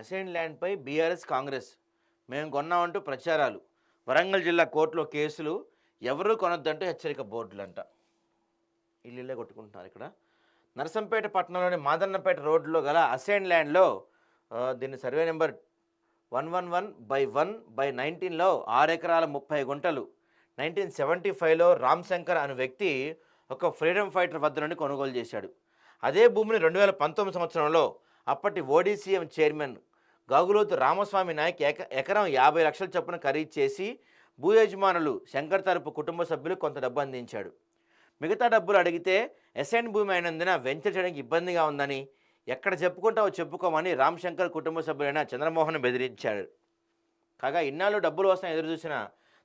Assign ల్యాండ్పై BRS Congress. మేము కొన్నామంటూ ప్రచారాలు. వరంగల్ జిల్లా కోర్టులో కేసులు ఎవరూ కొనొద్దంటూ హెచ్చరిక బోర్డులు అంట ఇల్లులే కొట్టుకుంటున్నారు ఇక్కడ. నరసంపేట పట్టణంలోని మాదన్నపేట రోడ్లో గల అసైన్ ల్యాండ్లో దీని survey number one one one by one by నైన్టీన్లో ఆరు ఎకరాల ముప్పై గుంటలు. నైన్టీన్ సెవెంటీ ఫైవ్లో రామ్ శంకర్ అనే వ్యక్తి ఒక ఫ్రీడమ్ ఫైటర్ వద్ద నుండి కొనుగోలు చేశాడు. అదే భూమిని రెండు వేల పంతొమ్మిది సంవత్సరంలో అప్పటి ఓడీసీఎం చైర్మన్ గాగులోతు రామస్వామి నాయక్ ఎక ఎకరం యాభై లక్షల చొప్పున ఖరీదు చేసి భూ యజమానులు శంకర్ తరపు కుటుంబ సభ్యులు కొంత డబ్బు అందించాడు. మిగతా డబ్బులు అడిగితే ఎస్ఎన్ భూమి అయినందున వెంచర్ చేయడానికి ఇబ్బందిగా ఉందని ఎక్కడ చెప్పుకుంటావో చెప్పుకోమని రామ్ శంకర్ కుటుంబ సభ్యులైన చంద్రమోహన్ బెదిరించాడు. కాగా ఇన్నాళ్ళు డబ్బులు కోసం ఎదురు చూసిన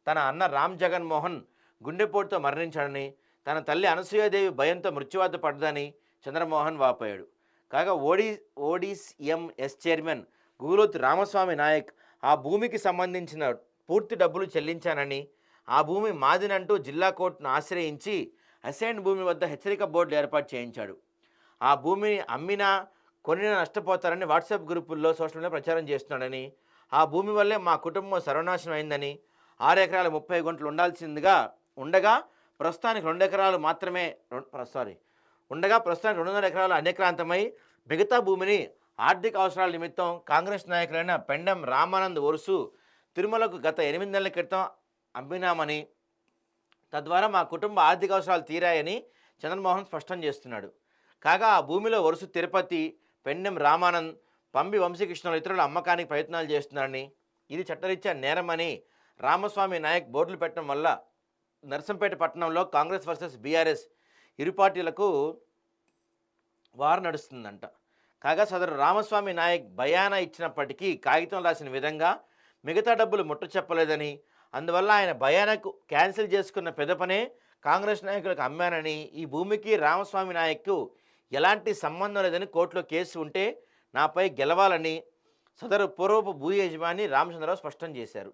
తన అన్న రామ్ జగన్మోహన్ గుండెపోటుతో మరణించాడని తన తల్లి అనసూయాదేవి భయంతో మృత్యువాత పడ్డదని చంద్రమోహన్ వాపోయాడు. కాగా O D ODM chairman Gugulothu Ramaswamy Nayak ఆ భూమికి సంబంధించిన పూర్తి డబ్బులు చెల్లించానని ఆ భూమి మాదినంటూ జిల్లా కోర్టును ఆశ్రయించి అసైన్ భూమి వద్ద హెచ్చరిక బోర్డులు ఏర్పాటు చేయించాడు. ఆ భూమిని అమ్మినా కొనినా నష్టపోతారని వాట్సాప్ గ్రూపుల్లో సోషల్ మీడియా ప్రచారం చేస్తున్నాడని ఆ భూమి వల్లే మా కుటుంబం సర్వనాశనం అయిందని ఆరు ఎకరాల ముప్పై గుంటలు ఉండాల్సిందిగా ఉండగా ప్రస్తుతానికి రెండు ఎకరాలు మాత్రమే సారీ ఉండగా ప్రస్తుతానికి రెండు వందల ఎకరాలు అనేక్రాంతమై మిగతా భూమిని ఆర్థిక అవసరాల నిమిత్తం కాంగ్రెస్ నాయకులైన పెండెం రామానంద్ ఒరుసు తిరుమలకు గత ఎనిమిది నెలల క్రితం అమ్మినామని తద్వారా మా కుటుంబ ఆర్థిక అవసరాలు తీరాయని చంద్రమోహన్ స్పష్టం చేస్తున్నాడు. కాగా ఆ భూమిలో వరుస తిరుపతి పెండెం రామానంద్ పంబి వంశీకృష్ణులు ఇతరుల అమ్మకానికి ప్రయత్నాలు చేస్తున్నారని ఇది చట్టరీత్యా నేరమని రామస్వామి నాయక్ బోర్డులు పెట్టడం వల్ల నర్సంపేట పట్టణంలో కాంగ్రెస్ వర్సెస్ బీఆర్ఎస్ ఇరు పార్టీలకు వారు నడుస్తుందంట. కాగా సదరు రామస్వామి నాయక్ బయానా ఇచ్చినప్పటికీ కాగితం రాసిన విధంగా మిగతా డబ్బులు ముట్ట చెప్పలేదని అందువల్ల ఆయన బయానాకు క్యాన్సిల్ చేసుకున్న పెదపనే కాంగ్రెస్ నాయకులకు అమ్మానని ఈ భూమికి రామస్వామి నాయక్కు ఎలాంటి సంబంధం లేదని కోర్టులో కేసు ఉంటే నాపై గెలవాలని సదరు పూర్వపు భూ యజమాని రామచంద్రరావు స్పష్టం చేశారు.